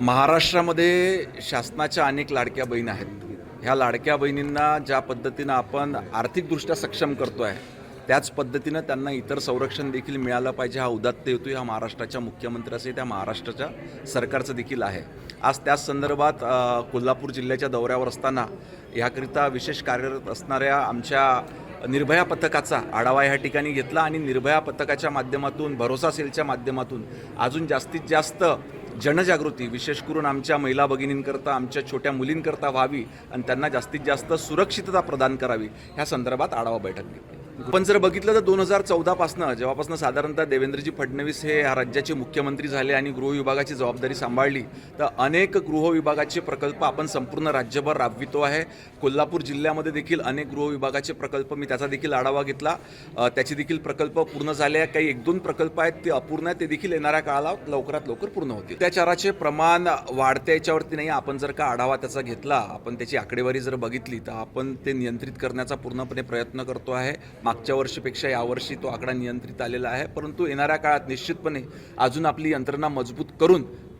महाराष्ट्रामध्ये शासनाच्या अनेक लाडक्या बहीण आहेत. ह्या लाडक्या बहिणींना ज्या पद्धतीनं आपण आर्थिकदृष्ट्या सक्षम करतो आहे त्याच पद्धतीनं त्यांना इतर संरक्षण देखील मिळालं पाहिजे हा उदात्त हेतू ह्या महाराष्ट्राच्या मुख्यमंत्र्याचे त्या महाराष्ट्राच्या सरकारचं देखील आहे. आज त्याच संदर्भात कोल्हापूर जिल्ह्याच्या दौऱ्यावर असताना याकरिता विशेष कार्यरत असणाऱ्या आमच्या निर्भया पथकाचा आढावा ह्या ठिकाणी घेतला आणि निर्भया पथकाच्या माध्यमातून भरोसा सेलच्या माध्यमातून अजून जास्तीत जास्त जनजागृती विशेष करून आमच्या महिला भगिनींकरता आमच्या छोट्या मुलींकरता व्हावी आणि त्यांना जास्तीत जास्त सुरक्षितता प्रदान करावी ह्या संदर्भात आढावा बैठक घेतली. पण जर बघितलं तर दोन हजार चौदापासनं जेव्हापासून साधारणतः देवेंद्रजी फडणवीस हे ह्या राज्याचे मुख्यमंत्री झाले आणि गृह विभागाची जबाबदारी सांभाळली तर अनेक गृह विभागाचे प्रकल्प आपण संपूर्ण राज्यभर राबवितो आहे. कोल्हापूर जिल्ह्यामध्ये देखील अनेक गृह विभागाचे प्रकल्प मी त्याचा देखील आढावा घेतला. त्याचे देखील प्रकल्प पूर्ण झाले काही एक दोन प्रकल्प आहेत ते अपूर्ण आहेत ते देखील येणाऱ्या काळाला लवकरात लवकर पूर्ण होतील. अत्याचाराचे प्रमाण वाढते याच्यावरती नाही आपण जर का आढावा त्याचा घेतला आपण त्याची आकडेवारी जर बघितली तर आपण ते नियंत्रित करण्याचा पूर्णपणे प्रयत्न करतो आहे. मागच्या वर्षीपेक्षा यावर्षी तो आकडा नियंत्रित आलेला आहे. परंतु येणाऱ्या काळात निश्चितपणे अजून आपली यंत्रणा मजबूत करून